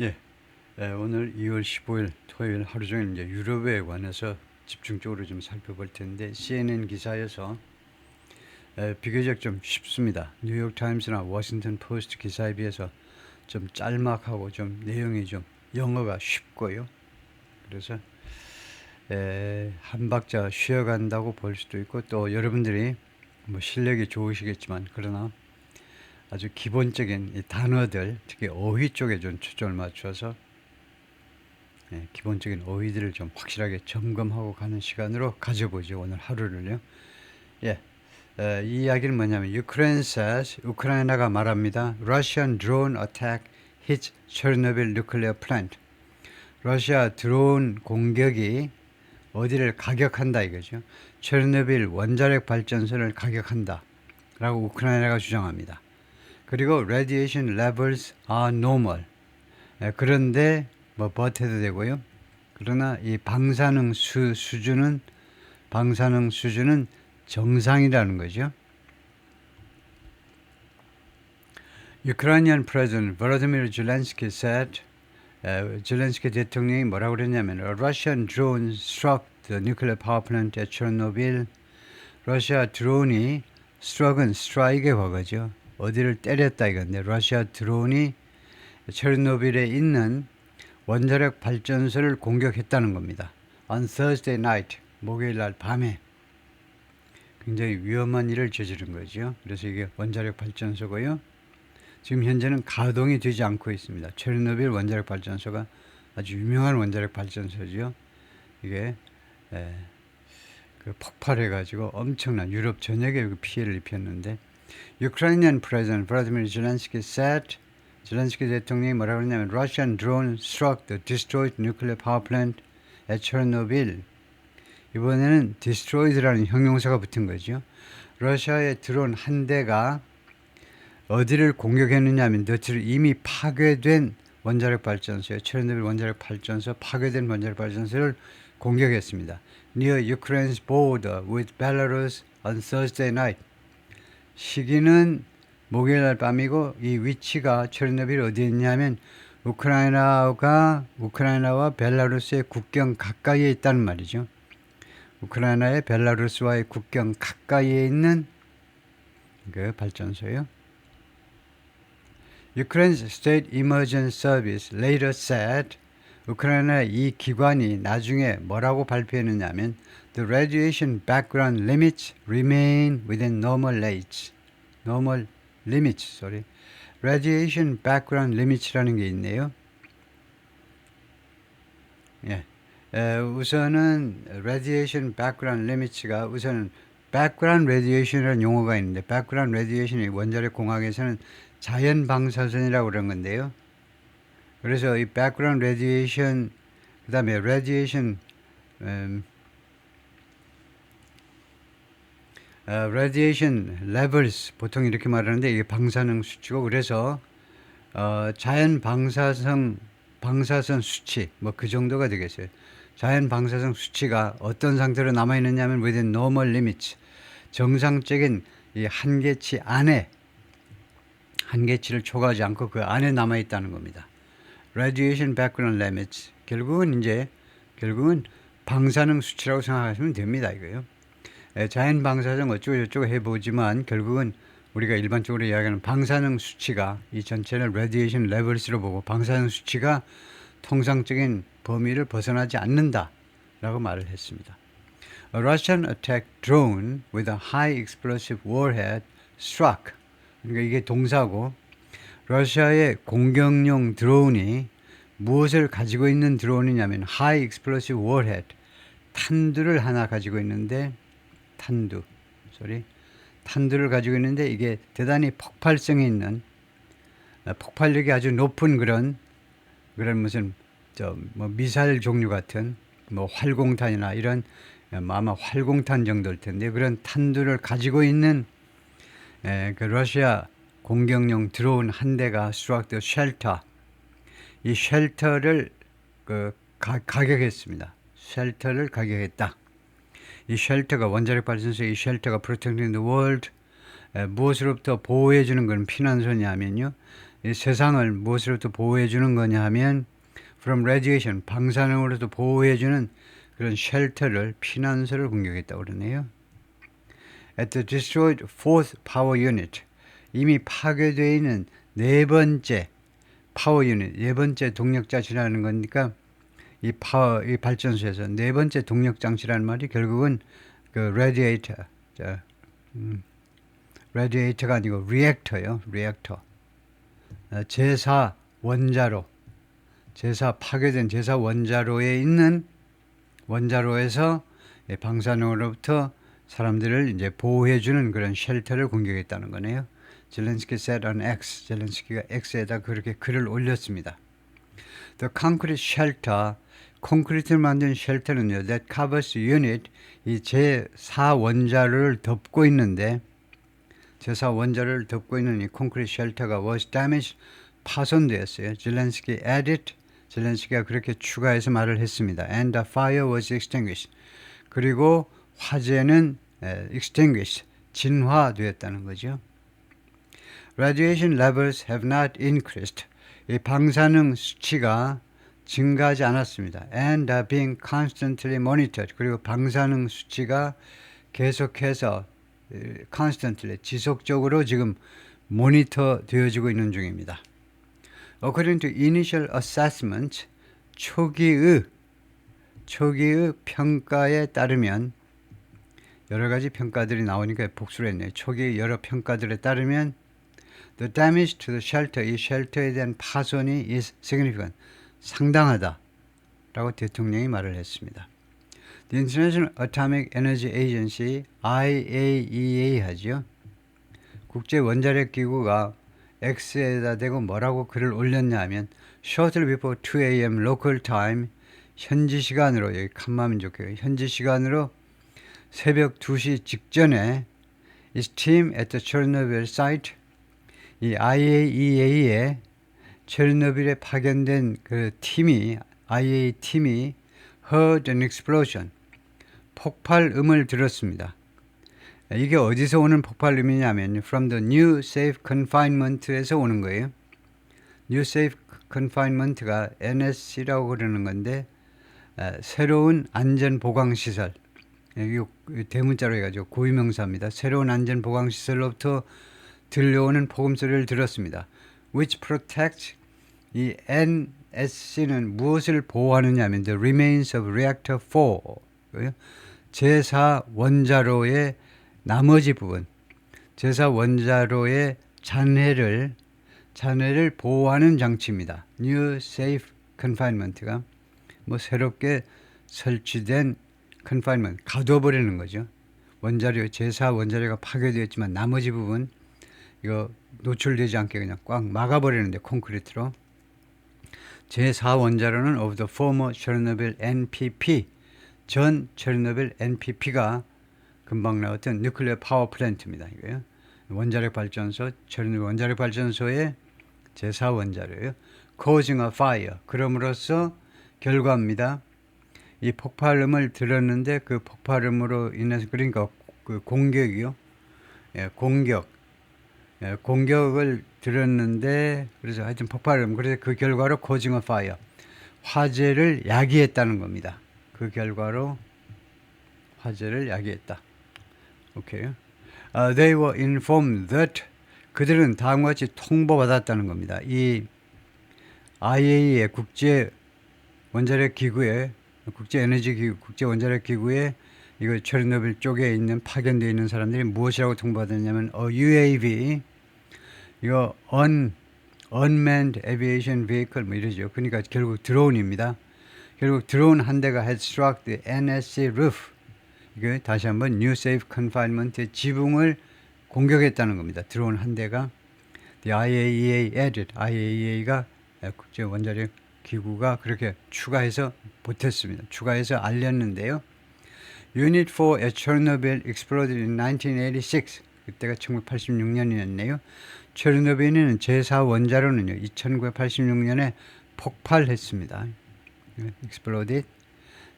예, 에, 오늘 2월 15일 토요일 하루 종일 이제 유럽에 관해서 집중적으로 좀 살펴볼 텐데 CNN 기사에서 에, 비교적 좀 쉽습니다. 뉴욕 타임스나 워싱턴 포스트 기사에 비해서 좀 짤막하고 좀 내용이 좀 영어가 쉽고요. 그래서 에, 한 박자 쉬어간다고 볼 수도 있고 또 여러분들이 뭐 실력이 좋으시겠지만 그러나 아주 기본적인 이 단어들 특히 어휘 쪽에 좀 초점을 맞춰서 예, 기본적인 어휘들을 좀 확실하게 점검하고 가는 시간으로 가져보죠 오늘 하루를요. 예, 에, 이 이야기는 뭐냐면 Ukraine says 우크라이나가 말합니다. Russian drone attack hits Chernobyl nuclear plant. 러시아 드론 공격이 어디를 가격한다 이거죠. 체르노빌 원자력 발전소를 가격한다. 라고 우크라이나가 주장합니다. 그리고 radiation levels are normal. 에, 그런데 뭐 버텨도 되고요. 그러나 이 방사능 수, 수준은 방사능 수준은 정상이라는 거죠. Ukrainian President Volodymyr Zelensky said, 에, 젤렌스키 대통령이 뭐라고 그랬냐면 A Russian drone struck the nuclear power plant at Chernobyl. 러시아 드론이 struck은 strike의 과거죠. 어디를 때렸다 이건데 러시아 드론이 체르노빌에 있는 원자력 발전소를 공격했다는 겁니다. On Thursday night, 목요일 날 밤에 굉장히 위험한 일을 저지른 거죠. 그래서 이게 원자력 발전소고요. 지금 현재는 가동이 되지 않고 있습니다. 체르노빌 원자력 발전소가 아주 유명한 원자력 발전소죠. 이게 에, 그 폭발해가지고 엄청난 유럽 전역에 그 피해를 입혔는데 Ukrainian President Vladimir Zelensky said 젤렌스키 대통령이 뭐라고 그러냐면 Russian drone struck the destroyed nuclear power plant at Chernobyl. 이번에는 destroyed라는 형용사가 붙은 거죠. 러시아의 드론 한 대가 어디를 공격했느냐 하면 너트를 이미 파괴된 원자력 발전소에 체르노빌 원자력 발전소 파괴된 원자력 발전소를 공격했습니다. Near Ukraine's border with Belarus on Thursday night. 시기는 목요일 날 밤이고 이 위치가 체르노빌 어디에 있냐면 우크라이나가 우크라이나와 벨라루스의 국경 가까이에 있다는 말이죠. 우크라이나의 벨라루스와의 국경 가까이에 있는 그 발전소요. Ukraine's State Emergency Service later said 우크라이나 이 기관이 나중에 뭐라고 발표했느냐면 The radiation background limits remain within normal limits. normal limits, sorry. radiation background limits라는 게 있네요. 예. 에, 우선은 radiation background limits가 우선은 background radiation이라는 용어가 있는데 background radiation이 원자력 공학에서는 자연 방사선이라고 그런 건데요. 그래서 이 background radiation 그다음에 radiation 음, 어, radiation levels 보통 이렇게 말하는데 이게 방사능 수치고 그래서 어, 자연 방사성 방사선 수치 뭐 그 정도가 되겠어요. 자연 방사성 수치가 어떤 상태로 남아 있느냐면 within normal limits 정상적인 이 한계치 안에 한계치를 초과하지 않고 그 안에 남아 있다는 겁니다. radiation background limits 결국은 이제 결국은 방사능 수치라고 생각하시면 됩니다 이거요. 에, 자연 방사성 어쩌고 저쩌고 해보지만 결국은 우리가 일반적으로 이야기하는 방사능 수치가 이 전체를 radiation levels로 보고 방사능 수치가 통상적인 범위를 벗어나지 않는다라고 말을 했습니다. A Russian attack drone with a high explosive warhead struck. 그러니까 이게 동사고 러시아의 공격용 드론이 무엇을 가지고 있는 드론이냐면 high explosive warhead 탄두를 하나 가지고 있는데 탄두 소리 탄두를 가지고 있는데 이게 대단히 폭발성이 있는 어, 폭발력이 아주 높은 그런 그런 무슨 저 뭐 미사일 종류 같은 뭐 활공탄이나 이런 어, 뭐 아마 활공탄 정도일 텐데 그런 탄두를 가지고 있는 에, 그 러시아 공격용 드론 한 대가 the shelter 이 쉘터를 그 가, 가격했습니다. 쉘터를 가격했다. 이 쉘터가 원자력 발전소의 이 쉘터가 the world 에, 무엇으로부터 보호해 주는 건 피난소냐면요. 이 세상을 무엇으로부터 보호해 주는 거냐 하면 from radiation 방사능으로부터 보호해 주는 그런 쉘터를 피난소를 공격했다고 그러네요. At the destroyed fourth power unit 이미 파괴되어 있는 네 번째 파워 유닛 네 번째 동력 장치라는 거니까 이 파워 이 발전소에서 네 번째 동력 장치라는 말이 결국은 그 레디에이터 자, 음, 레디에이터가 아니고 리액터요 리액터 어, 제사 원자로 제사 파괴된 제사 원자로에 있는 원자로에서 이 방사능으로부터 사람들을 이제 보호해주는 그런 쉘터를 공격했다는 거네요. 젤렌스키 said on X. 젤렌스키가 X에다 그렇게 글을 올렸습니다. The concrete shelter, 콘크리트를 만든 쉘터는요, that covers unit, 이 제4 원자를 덮고 있는데, 제4 원자를 덮고 있는 이 콘크리트 쉘터가 was damaged, 파손되었어요. 젤렌스키 added, 젤렌스키가 그렇게 추가해서 말을 했습니다. And the fire was extinguished. 그리고 화재는 에, extinguished, 진화되었다는 거죠. Radiation levels have not increased. 이 방사능 수치가 증가하지 않았습니다. And are being constantly monitored. 그리고 방사능 수치가 계속해서 에, constantly 지속적으로 지금 모니터 되어지고 있는 중입니다. According to initial assessment, 초기의 초기의 평가에 따르면 여러 가지 평가들이 나오니까 복수를 했네요. 초기 여러 평가들에 따르면 the damage to the shelter, 이 쉘터에 대한 파손이 is significant, 상당하다라고 대통령이 말을 했습니다. The International Atomic Energy Agency, IAEA 하죠. 국제 원자력 기구가 X에다 대고 뭐라고 글을 올렸냐 하면 shortly before 2 a.m. local time 현지 시간으로 여기 칸마면 좋고요. 현지 시간으로 새벽 2시 직전에 이 team at the Chernobyl site 이 IAEA에 체르노빌에 파견된 그 팀이 IAEA 팀이 heard an explosion 폭발음을 들었습니다. 이게 어디서 오는 폭발음이냐면 from the new safe confinement에서 오는 거예요. new safe confinement가 NSC라고 그러는 건데 에, 새로운 안전 보강 시설 여기 대문자로 해가지고 고유명사입니다. 새로운 안전 보강 시설로부터 들려오는 복음 소리를 들었습니다. which protects 이 NSC는 무엇을 보호하느냐면 the remains of reactor 4 제4 원자로의 나머지 부분 제4 원자로의 잔해를 잔해를 보호하는 장치입니다. New Safe Confinement가 뭐 새롭게 설치된 confinement 가둬버리는 거죠. 원자료 제4 원자료가 파괴되었지만 나머지 부분 이거 노출되지 않게 그냥 꽉 막아버리는데 콘크리트로 제4 원자로는 of the former Chernobyl NPP 전 체르노빌 NPP가 금방 나왔던 뉴클리어 파워 플랜트입니다. 이거요. 원자력 발전소, 체르노빌 원자력 발전소의 제4 원자로예요. causing a fire. 그럼으로써 결과입니다. 이 폭발음을 들었는데 그 폭발음으로 인해서 그러니까 그 공격이요. 예, 공격. 예, 공격을 들었는데 그래서 하여튼 폭발음 그래서 그 결과로 causing a fire. 화재를 야기했다는 겁니다. 그 결과로 화재를 야기했다. 오케이. Uh, they were informed that 그들은 다음과 같이 통보받았다는 겁니다. 이 IAEA 국제 원자력 기구에 국제 에너지 기구, 국제 원자력 기구에 이거 체르노빌 쪽에 있는 파견되어 있는 사람들이 무엇이라고 통보받았냐면 어, UAV 이거 un unmanned aviation vehicle 뭐 이러죠. 그러니까 결국 드론입니다. 결국 드론 한 대가 had struck the NSC roof. 이거 다시 한번 New Safe Confinement의 지붕을 공격했다는 겁니다. 드론 한 대가 the IAEA added IAEA가 국제 원자력 기구가 그렇게 추가해서 보탰습니다. 추가해서 알렸는데요. Unit 4 at Chernobyl exploded in 1986. 그때가 1986년이었네요. 체르노빌은 제4 원자로는요. 1986년에 폭발했습니다. exploded,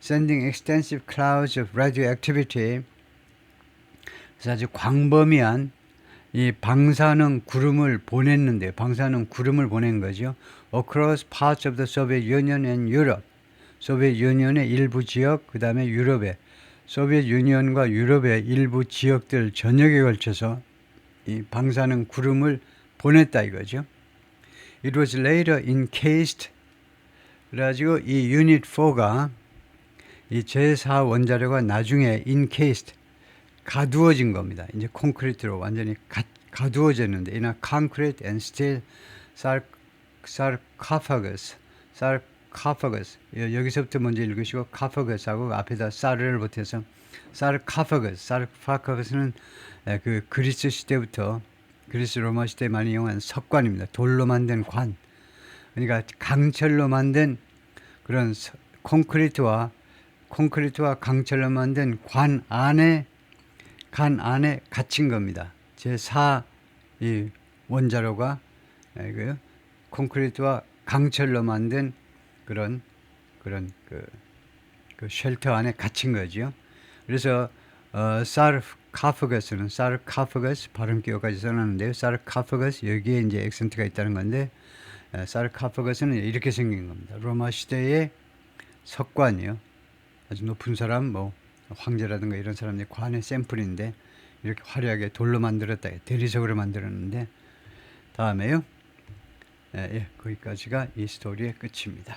sending extensive clouds of radioactivity. 그래서 아주 광범위한 이 방사능 구름을 보냈는데 방사능 구름을 보낸 거죠. Across parts of the Soviet Union and Europe. 소비에트 유니언의 일부 지역, 그 다음에 유럽의 소비에트 유니언과 유럽의 일부 지역들 전역에 걸쳐서 이 방사능 구름을 보냈다 이거죠. It was later encased. 그래가지고 이 유닛 4가 이 제4 원자료가 나중에 encased 가두어진 겁니다. 이제 콘크리트로 완전히 가, 가두어졌는데 이나 concrete and steel sar, sarcophagus, 여- 여기서부터 먼저 읽으시고 carphagus하고 앞에다 쌀을 붙여서 sarcophagus는 에, 그 그리스 시대부터 그리스 로마 시대 많이 이용한 석관입니다. 돌로 만든 관. 그러니까 강철로 만든 그런 서- 콘크리트와 콘크리트와 강철로 만든 관 안에 간 안에 갇힌 겁니다. 제4 이 원자로가 에, 그 콘크리트와 강철로 만든 그런 그런 그, 그 쉘터 안에 갇힌 거죠. 그래서 어, 사르카프거스는 사르카프거스 발음 기호까지 써놨는데요. 사르카프거스 여기에 이제 액센트가 있다는 건데 에, 사르카프거스는 이렇게 생긴 겁니다. 로마 시대의 석관이요. 아주 높은 사람 뭐 황제라든가 이런 사람들이 관의 샘플인데 이렇게 화려하게 돌로 만들었다 대리석으로 만들었는데 다음에요 예, 예, 거기까지가 이 스토리의 끝입니다.